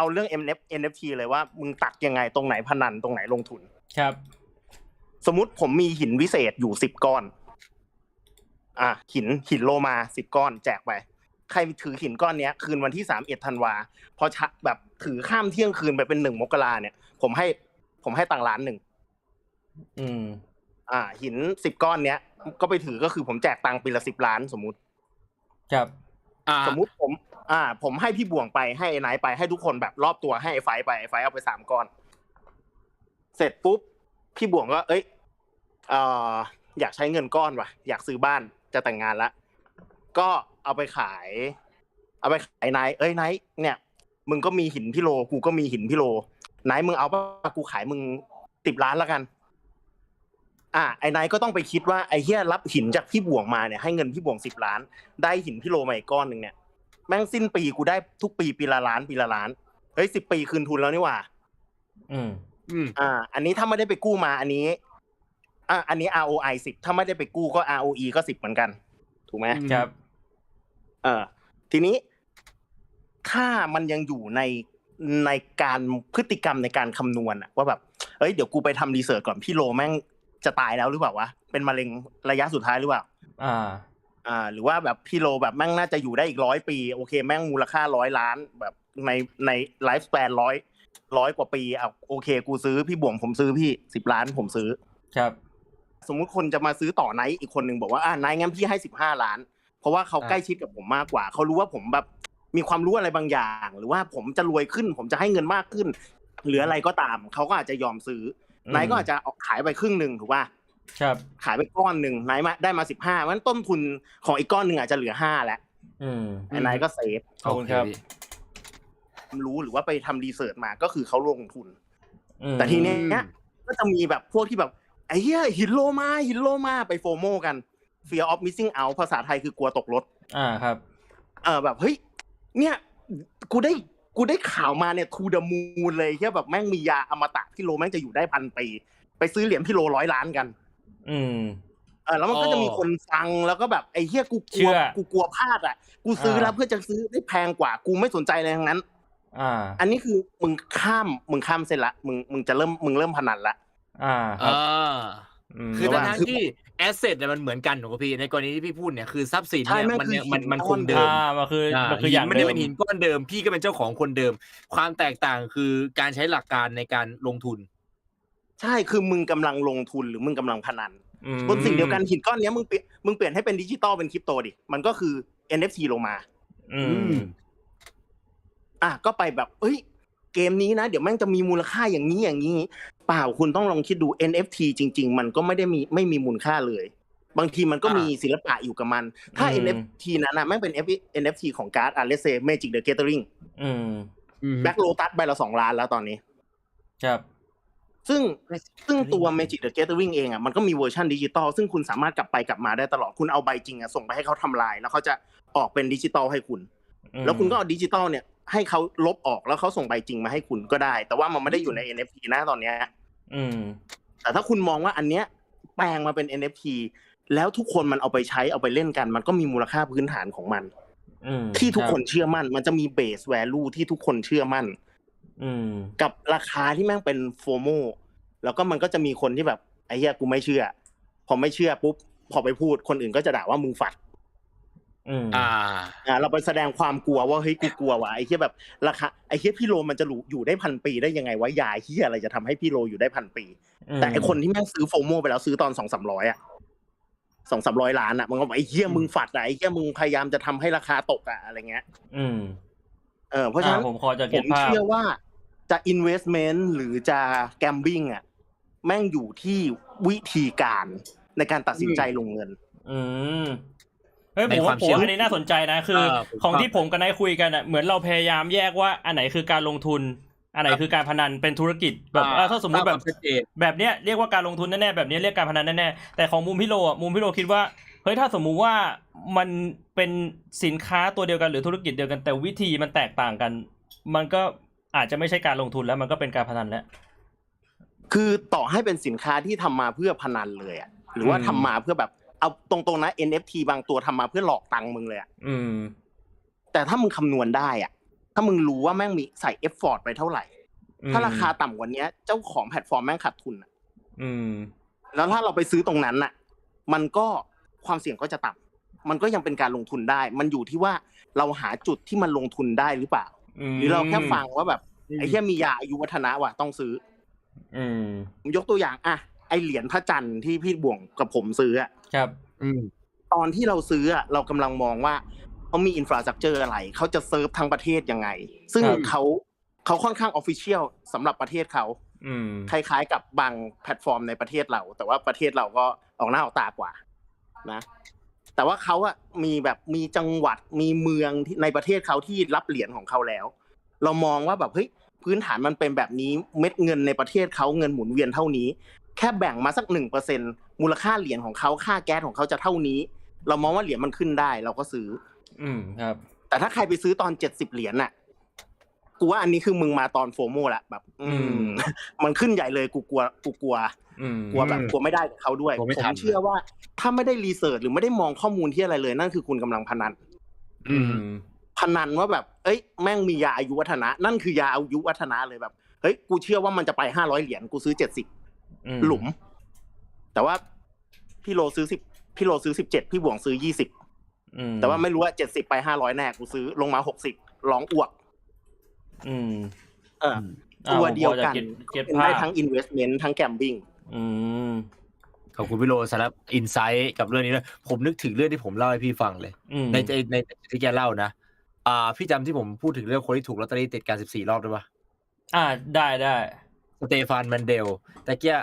เอาเรื่อง NFT NFT เลยว่ามึงตักยังไงตรงไหนพนันตรงไหนลงทุน ครับ สมมติผมมีหินวิเศษอยู่สิบก้อน อะหินหินโลมาสิบก้อนแจกไปใครถือหินก้อนเนี้ยคืนวันที่สามเอ็ดธันวาพอชะแบบถือข้ามเที่ยงคืนไปเป็นหนึ่งมกราเนี่ย ผมให้ ผมให้ตังค์ล้านหนึ่งอืม อ่า หินสิบก้อนเนี้ยก็ไปถือก็คือผมแจกตังค์ปีละสิบล้านสมมุติ ครับ อ่า สมมุติผม อ่า ผมให้พี่บ่วงไปให้ไอ้ไนท์ไปให้ทุกคนแบบรอบตัวให้ไอ้ไฟไปไอ้ไฟเอาไปสามก้อน เสร็จปุ๊บพี่บ่วงก็ เอ้ยเอ่ออยากใช้เงินก้อนว่ะ อยากซื้อบ้านจะแต่งงานละก็เอาไปขาย เอาไปขายไนท์เอ้ยไนท์เนี่ย มึงก็มีหินพี่โลกูก็มีหินพี่โลไนท์มึงเอาปะกูขายมึงสิบล้านละกันอ่าไอ้ไนก็ต้องไปคิดว่าไอ้เฮียรับหินจากพี่บ่วงมาเนี่ยให้เงินพี่บ่วงสิบล้าน ได้หินพี่โลมาอีกก้อนหนึ่งเนี่ย แม่งสิ้นปีกูได้ทุกปีปีละล้านปีละล้านเฮ้ยสิบปีคืนทุนแล้วนี่หว่า อืมอืมอ่า อันนี้ถ้าไม่ได้ไปกู้มา อันนี้ อ่าอันนี้ ROI สิบถ้าไม่ได้ไปกู้ก็ ROE ก็สิบเหมือนกัน ถูกไหมอืมครับ เออทีนี้ ถ้ามันยังอยู่ในในการพฤติกรรมในการคำนวณอะว่าแบบเอ้ยเดี๋ยวกูไปทำรีเสิร์ชก่อนพี่โลแม่งจะตายแล้วหรือเปล่าวะเป็นมะเร็งระยะสุดท้ายหรือเปล่า อ่า อ่าหรือว่าแบบพี่โลแบบแม่งน่าจะอยู่ได้อีกร้อยปี โอเค แม่งมูลค่าร้อยล้านแบบในในไลฟ์ส p ปนร้อยร้อยกว่าปีอะโอเค กูซื้อพี่บ่วงผมซื้อพี่สิบล้านผมซื้อ ครับ สมมุติคนจะมาซื้อต่อไนท์อีกคนหนึ่งบอกว่าอ่าไนท์งั้นพี่ให้สิบห้าล้าน เพราะว่าเขาอ่าใกล้ชิดกับผมมากกว่า เขารู้ว่าผมแบบมีความรู้อะไรบางอย่าง หรือว่าผมจะรวยขึ้น ผมจะให้เงินมากขึ้น หรืออะไรก็ตาม เขาก็อาจจะยอมซื้ออไนท์ก็อาจจะเอาขายไปครึ่งหนึ่งถูกป่ะ ครับขายไปก้อนหนึ่งไนท์มาได้มาสิบห้ามันต้นทุนของอีกก้อนหนึ่งอาจจะเหลือห้าแล้วอืมไอ้ไนท์ก็เซฟขอบคุณครับโเพี่รู้หรือว่าไปทำรีเสิร์ชมาก็คือเขาลงทุนอืมแต่ทีเนี้ยก็จะมีแบบพวกที่แบบไอ้เหี้ยหินโลมาหินโลมาไปโฟโมกัน fear of missing out ภาษาไทยคือกลัวตกรถ อ่าครับ เออแบบเฮ้ย เนี่ย กูได้ กูได้ข่าวมาเนี่ยทูเดมูนเลยที่แบบแม่งมียาอมตะพี่โลแม่งจะอยู่ได้พันปี ไปซื้อเหรียญพี่โลร้อยล้านกัน อืม เออแล้วมันก็จะมีคนฟังแล้วก็แบบไอ้เหี้ยกูกเชื่ลัวอกูกลัวพลาดอะ กูซื้อแล้วอ่าเพื่อจะซื้อได้แพงกว่า กูไม่สนใจอะไรทั้งนั้น อ่า อันนี้คือมึงข้ามมึงข้ามเส้นละมึงมึงจะเริ่มมึงเริ่มพนันละ อ่าคอ่รับามคือระหทั้ว่างงๆที่แอสเซทเนี่ยมันเหมือนกันถูกป่ะพี่ในกรณีที่พี่พูดเนี่ยคือทรัพย์สินใช่เนี่ยแม่งมันเนี่ยคือ มันหินมันก้คอนงเดิม อ่ามันคืออ่ามันคืออย่างมันไม่ได้เดิเป็นหินก้อนเดิมพี่ก็เป็นเจ้าของคนเดิม ความแตกต่างคือการใช้หลักการในการลงทุน ใช่คือมึงกำลังลงทุนหรือมึงกำลังพนันอืมบนสิ่งเดียวกันหินก้อนเนี้ยมึงเปลี่ยนมึงเปลี่ยนให้เป็นดิจิตอลเป็นคริปโตดิมันก็คือ NFT ลงมา อืมอะก็ไปแบบ เอ้ย เกมนี้นะ เดี๋ยวแม่งจะมีมูลค่าอย่างนี้อย่างนี้ เปล่าคุณต้องลองคิดดู NFT จริง ๆ มันก็ไม่ได้มีไม่มีมูลค่าเลย บางทีมันก็อ่ามีมีศิลปะอยู่กับมัน ถ้าอืม NFT นั้นนะแม่งเป็น NFT ของการ์ดอะเลเซ Magic the Gathering อืม Black Lotus ใบละสองล้านแล้วตอนนี้ ครับ ซึ่งซึ่งตัว Magic the Gathering เองอะมันก็มีเวอร์ชันดิจิตอลซึ่งคุณสามารถกลับไปกลับมาได้ตลอดคุณเอาใบจริงอะส่งไปให้เขาทำลาย แล้วเขาจะออกเป็นดิจิตอลให้คุณ แล้วคุณก็เอาดิจิตอลเนี่ยให้เขาลบออกแล้วเขาส่งใบจริงมาให้คุณก็ได้ แต่ว่ามันไม่ได้อยู่ใน NFT นะตอนเนี้ยอืม แต่ถ้าคุณมองว่าอันเนี้ยแปลงมาเป็น NFT แล้วทุกคนมันเอาไปใช้เอาไปเล่นกัน มันก็มีมูลค่าพื้นฐานของมันอืมที่ทุกรับคนเชื่อมั่น มันจะมีเบสแวลูที่ทุกคนเชื่อมั่นอืม กับราคาที่แม่งเป็นโฟโมแล้วก็มันก็จะมีคนที่แบบไอ้เหี้ยกูไม่เชื่อ พอไม่เชื่อปุ๊บพอไปพูดคนอื่นก็จะด่าว่ามึงฝัดอืมอ่าอ่าเราไปแสดงความกลัวว่าเฮ้ยกูกลัวว่ะไอ้เหี้ยแบบราคาไอ้เหี้ยพี่โลมันจะอยู่ได้พันปีได้ยังไงวะยาเหี้ยอะไรจะทำให้พี่โลอยู่ได้พันปี แต่ไอคนที่แม่งซื้อโฟโมไปแล้วซื้อตอนสองสามร้อยอะสองสามร้อยล้านอะมันก็บอกไอ้เหี้ยมึงฝัดอะไอ้เหี้ยมึงพยายามจะทำให้ราคาตกอะอะไรเงี้ย อืม เออเพราะฉะนั้นอ่ผมพอจะผเก็ตมภาพเชื่อว่า จะ investment หรือจะ gambling อะแม่งอยู่ที่วิธีการในการตัดสินใจลงเงิน อืมเฮ้ยในผมควาว่ามผมเชื่อว่าอันนี้น่าสนใจนะคือเออผมของชอบที่ผมกับนายคุยกันอะเหมือนเราพยายามแยกว่าอันไหนคือการลงทุน อันไหนคือการพนันเป็นธุรกิจแบบเออถ้าสมมติแบบควาชัดเจนแบบเนี้ยเรียกว่าการลงทุนแน่ๆแบบเนี้ยเรียกการพนันแน่ๆแต่ของมุมพี่โลอะมุมพี่โลคิดว่าเฮ้ยถ้าสมมุติว่ามันเป็นสินค้าตัวเดียวกันหรือธุรกิจเดียวกันแต่วิธีมันแตกต่างกัน มันก็ อาจจะไม่ใช่การลงทุนแล้วมันก็เป็นการพนันแล้ว คือต่อให้เป็นสินค้าที่ทำมาเพื่อพนันเลยอะหรือว่าอืมทำมาเพื่อแบบเอาตรงๆนะ NFT บางตัวทำมาเพื่อหลอกตังค์มึงเลยอะอืม แต่ถ้ามึงคำนวณได้อะถ้าามึงรู้ว่าแม่งมีใส่เอฟฟอร์ตไปเท่าไหร่ ถ้าราคาต่ำกว่าเนี้ยเจ้าของแพลตฟอร์มแม่งขาดทุนอะอืม แล้วถ้าเราไปซื้อตรงนั้นน่ะ มันก็ความเสี่ยงก็จะต่ำมันก็ยังเป็นการลงทุนได้ มันอยู่ที่ว่าเราหาจุดที่มันลงทุนได้หรือเปล่าม หรือเราแค่ฟังว่าแบบไอ้เหี้ยมียาอายุวัฒนะว่ะต้องซื้อ อืมผมยกตัวอย่างอะไอเหรียญพระจันทร์ที่พี่บ่วงกับผมซื้ออะครับ อืมตอนที่เราซื้ออะเรากำลังมองว่าเขามีอินฟราสตรักเจอร์อะไรเขาจะเซิร์ฟทั้งประเทศยังไง ซึ่งครับเขาเขาค่อนข้างออฟฟิเชียลสำหรับประเทศเขาอืมคล้ายๆกับบางแพลตฟอร์มในประเทศเรา แต่ว่าประเทศเราก็ออกหน้าออกตากว่า นะ แต่ว่าเขาอะมีแบบมีจังหวัดมีเมืองที่ในประเทศเขาที่รับเหรียญของเขาแล้ว เรามองว่าแบบเฮ้ยพื้นฐานมันเป็นแบบนี้เม็ดเงินในประเทศเขาเงินหมุนเวียนเท่านี้ แค่แบ่งมาสักหนึ่งเปอร์เซ็นมูลค่าเหรียญของเขาค่าแก๊สของเขาจะเท่านี้ เรามองว่าเหรียญมันขึ้นได้ เราก็ซื้อ อืมครับ แต่ถ้าใครไปซื้อตอนเจ็ดสิบเหรียญน่ะ กูว่าอันนี้คือมึงมาตอนโฟโมละแบบ อือืมมมันขึ้นใหญ่เลยกูกลัวกูกลัวอืมกลัวแบบอืมกลัวไม่ได้กับเขาด้วยกลัวไม่ผทัมนเชื่อว่า ถ้าไม่ได้รีเสิร์ชหรือไม่ได้มองข้อมูลที่อะไรเลย นั่นคือคุณกำลังพนัน อืมพนันว่าแบบ เอ้ย แม่งมียาอายุวัฒนะ นั่นคือยาอายุวัฒนะเลยแบบ เฮ้ย กูเชื่อว่ามันจะไปห้าร้อยเหรียญ กูซื้อเจ็ดสิบอืมหลุม แต่ว่าพี่โลซื้อสิบ พี่โลซื้อสิบเจ็ด พี่บวงซื้อยี่สิบอืมแต่ว่าไม่รู้ว่าเจ็ดสิบไปห้าร้อยแน่ กูซื้อลงมาหกสิบร้องอ้วก อืมเอออ่าตัวผมเดียวพอจะกันเก็ตเก็ตเป็นภาได้พทั้ง investment ทั้ง gambling อืมขอบคุณพี่โรสำหรับอินไซต์กับเรื่องนี้ด้วยผมนึกถึงเรื่องที่ผมเล่าให้พี่ฟังเลยอืมในในในที่แกเล่านะอ่า พี่จำที่ผมพูดถึงเรื่องคนที่ถูกลอตเตอรี่ติดกันสิบสี่รอบได้ปะอ่าได้ได้สเตฟานแมนเดลแต่เกี้ย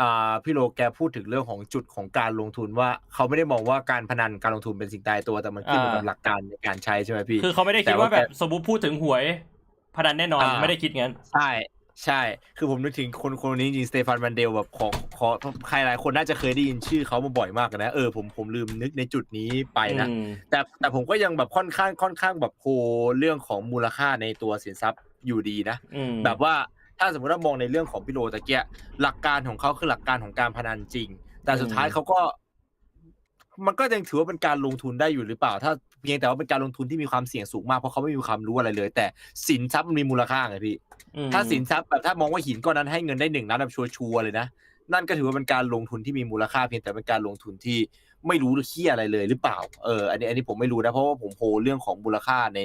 อ่าพี่โลแกพูดถึงเรื่องของจุดของการลงทุนว่าเขาไม่ได้มองว่าการพนันการลงทุนเป็นสิ่งตายตัวแต่มันขึ้นอยู่กับหลักการในการใช้ใช่ไหมพี่ คือเขาไม่ได้คิดแต่ว่าว่าแบบแกสมมติพูดถึงหวย พนันแน่นอนอ่า ไม่ได้คิดงั้น ใช่ ใช่ คือผมนึกถึงคนคนนี้จริงสเตฟานแมนเดลแบบของขอใครหลายคนน่าจะเคยได้ยินชื่อเขามาบ่อยมากนะ เออผมผมลืมนึกในจุดนี้ไปนะ อืม แต่แต่ผมก็ยังแบบค่อนข้างค่อนข้างแบบโหเรื่องของมูลค่าในตัวสินทรัพย์อยู่ดีนะ อืม แบบว่าถ้าสมมติว่ามองในเรื่องของพี่โรตะเกียหลักการของเขาคือหลักการของการพนันจริง แต่สุดท้ายเขาก็ มันก็ยังถือว่าเป็นการลงทุนได้อยู่หรือเปล่า ถ้าเพียงแต่ว่าเป็นการลงทุนที่มีความเสี่ยงสูงมากเพราะเขาไม่มีความรู้อะไรเลย แต่สินทรัพย์มันมีมูลค่าไงพี่อืมถ้าสินทรัพย์แบบถ้ามองว่าหินก้อนนั้นให้เงินได้หนึ่งนัดแบบชัวร์ๆเลยนะ นั่นก็ถือว่าเป็นการลงทุนที่มีมูลค่าเพียงแต่เป็นการลงทุนที่ไม่รู้เคี้ยอะไรเลยหรือเปล่า เออ อันนี้อันนี้ผมไม่รู้นะเพราะว่าผมโพลเรื่องของมูลค่าใน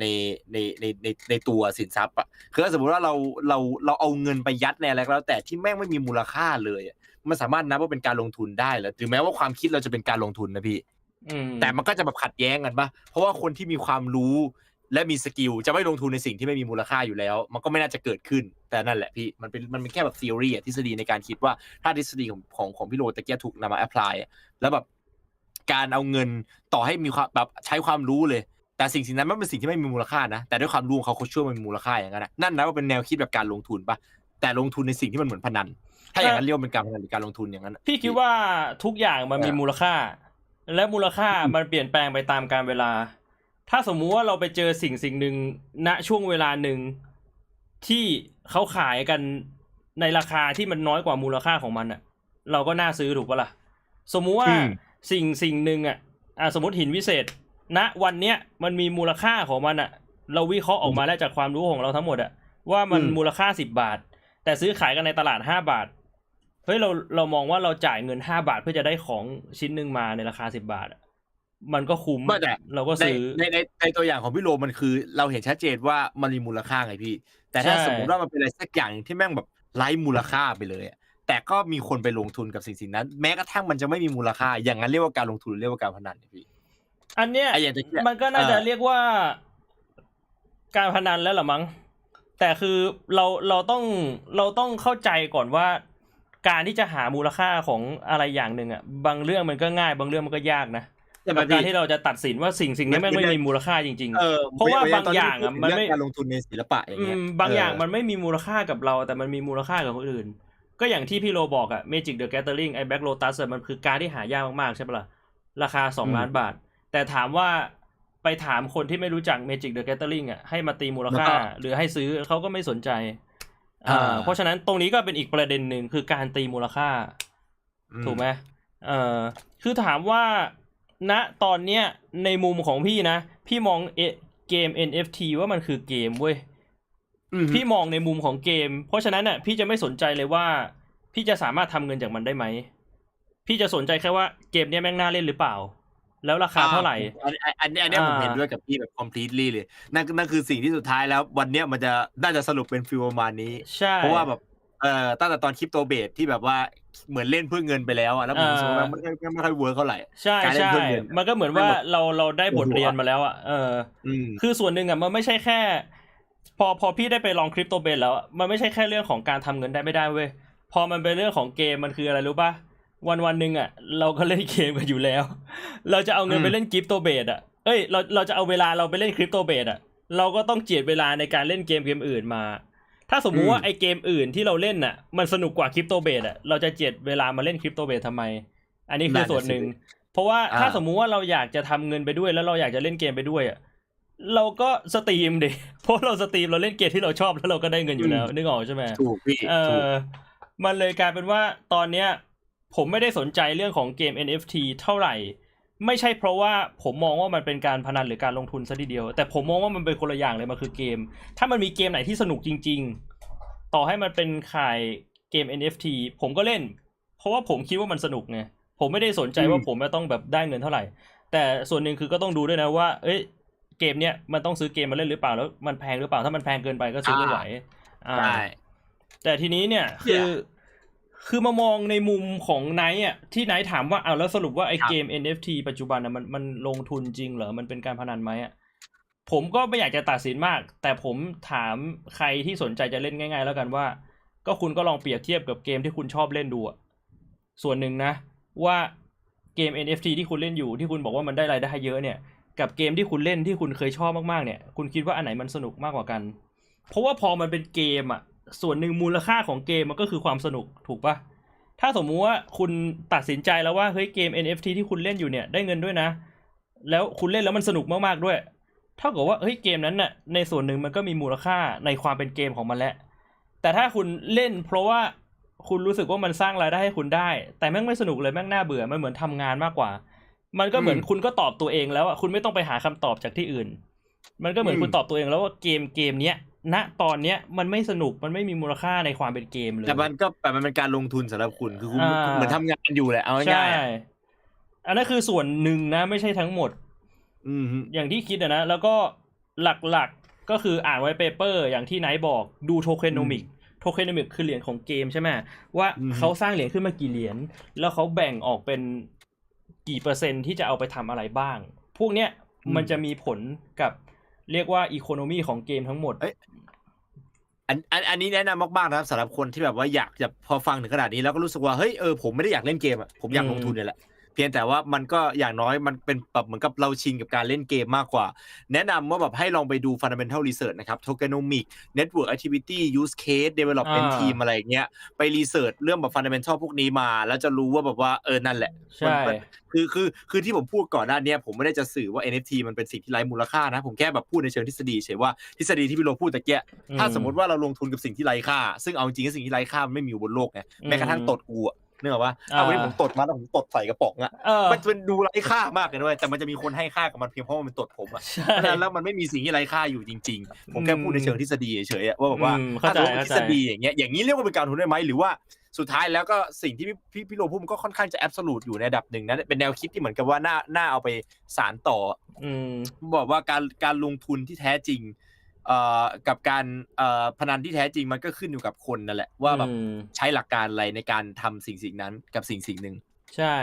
ในในในในในตัวสินทรัพย์อะคือถ้าสมมติว่าเราเราเราเอาเงินไปยัดในอะไรก็แล้วแต่ที่แม่งไม่มีมูลค่าเลยอะมันสามารถนับว่าเป็นการลงทุนได้เหรอถึงแม้ว่าความคิดเราจะเป็นการลงทุนนะพี่อืม แต่มันก็จะแบบขัดแย้งกันปะเพราะว่าคนที่มีความรู้และมีสกิลจะไม่ลงทุนในสิ่งที่ไม่มีมูลค่าอยู่แล้ว มันก็ไม่น่าจะเกิดขึ้น แต่นั่นแหละพี่มันเป็นมันเป็นแค่แบบ theory อะทฤษฎีในการคิดว่าถ้าทฤษฎีของของของพี่โรตะเกียถูกนำมา apply อะแล้วแบบการเอาเงินต่อให้มีความแบบใช้ความรู้เลย แต่สิ่งสิ่งนั้นมันเป็นสิ่งที่ไม่มีมูลค่านะ แต่ด้วยความรู้ของเขาเขาเชื่อมันมีมูลค่าอย่างนั้นนะนั่นนะว่าเป็นแนวคิดแบบการลงทุนปะแต่ลงทุนในสิ่งที่มันเหมือนพนัน ถ้าอย่างนั้นเรียกว่าเป็นการพนันหรือการลงทุนอย่างนั้นอะพี่คิดว่าทุกอย่างมันมีอ่ามูมูลค่า และมูลค่าอืมมันเปลี่ยนแปลงไปตามกาลเวลา ถ้าสมมุติว่าเราไปเจอสิ่งสิ่งหนึ่งณช่วงเวลาหนึ่งที่เขาขายกันในราคาที่มันน้อยกว่ามูลค่าของมันอะเราก็น่าซื้อถูกปะล่ะ สมมุติว่าอืมสิ่งสิ่งหนึ่งอะอะสมมติหินวิเศษณวันเนี้ยมันมีมูลค่าของมันอะเราวิเคราะห์ออกมาแล้วจากความรู้ของเราทั้งหมดอะว่ามันอืมมูลค่าสิบบาท แต่ซื้อขายกันในตลาดห้าบาท เฮ้ยเราเรามองว่าเราจ่ายเงินห้าบาทเพื่อจะได้ของชิ้นหนึ่งมาในราคาสิบาทอะมันก็คุ้มไม่แต่ เราก็ในซื้อ ในในในตัวอย่างของพี่โรมันคือ เราเห็นชัดเจนว่ามันมีมูลค่าไงพี่ แต่ถ้าใช่ สมมติว่ามันเป็นอะไรสักอย่างที่แม่งแบบไร้มูลค่าไปเลยอะแต่ก็มีคนไปลงทุนกับสิ่งสิ่งนั้น แม้กระทั่งมันจะไม่มีมูลค่า อย่างนั้นเรียกว่าการลงทุนหรือเรียกว่าการพนันเนี่ยพี่อันเนี้ย ไอ้อย่างตะเกียบ มันก็น่าจะเออเรียกว่าการพนันแล้วเหรอมั้งแต่คือเราเราต้องเราต้องเข้าใจก่อนว่า การที่จะหามูลค่าของอะไรอย่างหนึ่งอะบางเรื่องมันก็ง่ายบางเรื่องมันก็ยากนะแต่กับการที่เราจะตัดสินว่าสิ่งสิ่งนี้มัแม่นงไม่ไม่ได้มีมูลค่าจริงเออเพราะว่าบางอย่างอะมันไม่เรื่การลงทุนในศิลปะอย่างอืเงี้ยมบางอย่างเมันไม่มีมูลค่ากับเรา แต่มันมีมูลค่ากับคนอื่น ก็อย่างที่พี่โลบอกอะ Magic the Gathering ไอ้ Black Lotus อะมันคือการที่หายากมากๆ ใช่ปะล่ะราคาสองอืมล้านบาท แต่ถามว่าไปถามคนที่ไม่รู้จัก Magic the Gathering อะให้มาตีมูลค่าแล้วก็หรือให้ซื้อเขาก็ไม่สนใจอ่าอ่า เพราะฉะนั้นตรงนี้ก็เป็นอีกประเด็นหนึ่งคือการตีมูลค่าอืถูกไหมเอ่อคือถามว่าณตอนเนี้ยในมุมของพี่นะ พี่มองเอะเกม NFT ว่ามันคือเกมเว้ยอืมพี่มองในมุมของเกม เพราะฉะนั้นอะ พี่จะไม่สนใจเลยว่า พี่จะสามารถทำเงินจากมันได้ไหม พี่จะสนใจแค่ว่าเกมเนี้ยแม่งน่าเล่นหรือเปล่า แล้วราคาเท่าไหร่ อันอันอันอันเนี้ยผมอ่าเห็นด้วยกับพี่แบบ completely เลย นั่นนั่นคือสิ่งที่สุดท้ายแล้ววันเนี้ยมันจะน่าจะสรุปเป็นฟิลประมาณนี้ใช่เพราะว่าแบบเอ่อตั้งแต่ตอนคริปโตเบสที่แบบว่าเหมือนเล่นเพื่อเงินไปแล้วอะแล้วผมรู้สึกว่าอ่ามันไม่ค่อยไม่ค่อยเวิร์กเท่าไหร่ใช่การเล่นใช่เพื่อเงินมันก็เหมือนว่ามันแบบเราเราได้บทปวดหัวเรียนมาแล้วอะเอออืมคือส่วนหนึ่งอะมันไม่ใช่แค่ พอพอพี่ได้ไปลองคริปโตเบนแล้วอะมันไม่ใช่แค่เรื่องของการทำเงินได้ไม่ได้เว้ยพอมันเป็นเรื่องของเกมมันคืออะไรรู้ป่ะ วันวันหนึ่งอะ เราก็เล่นเกมกันอยู่แล้ว เราจะเอาเงินอืมไปเล่นคริปโตเบสอะเอ้ยเราเราจะเอาเวลาเราไปเล่นคริปโตเบสอะเราก็ต้องเจียดเวลาในการเล่นเกมเกมอื่นมา ถ้าสมมุติว่าไอเกมอื่นที่เราเล่นน่ะ มันสนุกกว่าคริปโตเบสอะเราจะเจียดเวลามาเล่นคริปโตเบสทำไม อันนี้คือส่วนหนึ่ง เพราะว่าถ้าอ่าสมมุติว่าเราอยากจะทำเงินไปด้วย แล้วเราอยากจะเล่นเกมไปด้วยอะเราก็สตรีมดิเพราะเราสตรีมเราเล่นเกมที่เราชอบแล้วเราก็ได้เงินอยู่แล้วนึกออกใช่ไหมถูกพี่เอถูกอมันเลยกลายเป็นว่าตอนเนี้ย ผมไม่ได้สนใจเรื่องของเกม NFT เท่าไหร่ ไม่ใช่เพราะว่าผมมองว่ามันเป็นการพนันหรือการลงทุนซะทีเดียว แต่ผมมองว่ามันเป็นคนละอย่างเลยมันคือเกม ถ้ามันมีเกมไหนที่สนุกจริง ๆ ต่อให้มันเป็นขายเกม NFT ผมก็เล่น เพราะว่าผมคิดว่ามันสนุกไงผมไม่ได้สนใจว่าผมจะต้องแบบได้เงินเท่าไหร่ แต่ส่วนหนึ่งคือก็ต้องดูด้วยนะว่า เอ้ยเกมเนี้ยมันต้องซื้อเกมมาเล่นหรือเปล่าแล้วมันแพงหรือเปล่าถ้ามันแพงเกินไปก็ซื้อไม่ไหวอ่าใช่แต่ทีนี้เนี่ยคือ คือมามองในมุมของไนท์อะที่ไนท์ถามว่าเอาวแล้วสรุปว่าไอ้ครับเกม NFT ปัจจุบันนะมันมันลงทุนจริงเหรอ มันเป็นการพนันไหมอะผมก็ไม่อยากจะตัดสินมาก แต่ผมถามใครที่สนใจจะเล่นง่าย ๆ แล้วกันว่า ก็คุณก็ลองเปรียบเทียบกับเกมที่คุณชอบเล่นดูอะส่วนหนึ่งนะ ว่าเกม NFT ที่คุณเล่นอยู่ที่คุณบอกว่ามันได้รายได้เยอะเนี่ยกับเกมที่คุณเล่นที่คุณเคยชอบมากๆเนี่ย คุณคิดว่าอันไหนมันสนุกมากกว่ากัน เพราะว่าพอมันเป็นเกมอะ ส่วนหนึ่งมูลค่าของเกมมันก็คือความสนุกถูกปะถ้าสมมุติว่าคุณตัดสินใจแล้วว่าเฮ้ยเกม NFT ที่คุณเล่นอยู่เนี่ยได้เงินด้วยนะ แล้วคุณเล่นแล้วมันสนุกมากๆด้วย เท่ากับว่าเฮ้ยเกมนั้นน่ะในส่วนหนึ่งมันก็มีมูลค่าในความเป็นเกมของมันแล้วแต่ถ้าคุณเล่นเพราะว่าคุณรู้สึกว่ามันสร้างรายได้ให้คุณได้ แต่แม่งไม่สนุกเลยแม่งน่าเบื่อมันเหมือนทำงานมากกว่า มันก็เหมือนอืมคุณก็ตอบตัวเองแล้วอะคุณไม่ต้องไปหาคำตอบจากที่อื่น มันก็เหมือนอืมคุณตอบตัวเองแล้วว่าเกมเกมเนี้ย ณตอนเนี้ยมันไม่สนุกมันไม่มีมูลค่าในความเป็นเกมเลยแต่มันก็แต่มันเป็นการลงทุนสำหรับคุณคือคุณอ่าเหมือนทำงานอยู่แหละเอาใช่ง่ายๆอะอันนั้นคือส่วนหนึ่งนะ ไม่ใช่ทั้งหมดอืมฮึอย่างที่คิดอะนะ แล้วก็หลักๆก็คืออ่านไว้เปเปอร์ อย่างที่ไนท์บอกดูโทเคนโนมิกโทเคนโนมิกคือเหรียญของเกมใช่ไหมว่าเขาสร้างเหรียญขึ้นมากี่เหรียญแล้วเขาแบ่งออกเป็นกี่เปอร์เซ็นต์ที่จะเอาไปทำอะไรบ้าง พวกเนี้ยมันจะมีผลกับ เรียกว่าอีโคโนมีของเกมทั้งหมดอันอันอันนี้แนะนำมากๆนะครับสำหรับคนที่แบบว่าอยากจะพอฟังถึงขนาดนี้แล้วก็รู้สึกว่าเฮ้ยเออผมไม่ได้อยากเล่นเกมอะผมอยากลงทุนเนี่ยแหละ เพียงแต่ว่ามันก็อย่างน้อยมันเป็นแบบเหมือนกับเราชินกับการเล่นเกมมากกว่า แนะนำว่าแบบให้ลองไปดู fundamental research นะครับ tokenomic network activity use case development อ่า team อะไรอย่างเงี้ยไป research เรื่องแบบ fundamental พวกนี้มา แล้วจะรู้ว่าแบบว่าเออนั่นแหละใช่มันคือคือคือที่ผมพูดก่อนหน้าเนี้ยผมไม่ได้จะสื่อว่า NFT มันเป็นสิ่งที่ไร้มูลค่านะ ผมแค่แบบพูดในเชิงทฤษฎีเฉยว่าทฤษฎีที่พี่โรพูดตะเกียถ้าสมมติว่าเราลงทุนกับสิ่งที่ไร้ค่า ซึ่งเอาจริงๆสิ่งที่ไร้ค่ามันไม่มีอยู่บนโลกไงแม้กระทั่งตดกูอะ นึกออกปะเอาวันนี้ผมตดมาแล้วผมตดใส่กระป๋องอะเออ มันเป็นดูไร้ค่ามากเลยด้วยแต่มันจะมีคนให้ค่ากับมันเพียงเพราะว่ามันเป็นตดผมอะใช่ เพราะฉะนั้นแล้วมันไม่มีสิ่งที่ไร้ค่าอยู่จริง ๆ ผมแค่พูดในเชิงทฤษฎีเฉยๆอะว่าแบบว่าอืมเข้าถ้าใจสมมติเข้าทฤใจ ษฎีอย่างเงี้ยอย่างนี้เรียกว่าเป็นการลงทุนได้ไหมหรือว่าสุดท้ายแล้วก็สิ่งที่พี่พี่พี่โรพูดมันก็ค่อนข้างจะแอบสูตอยู่ในระดับหนึ่งนะเป็นแนวคิดที่เหมือนกับว่าน่าน่าเอาไปสารต่อ อืม บอกว่าการการลงทุนที่แท้จริงเอ่อ กับการเอ่อพนันที่แท้จริงมันก็ขึ้นอยู่กับคนนั่นแหละว่าแบบอืมใช้หลักการอะไรในการทำสิ่งสิ่งนั้นกับสิ่งสิ่งหนึ่งใช่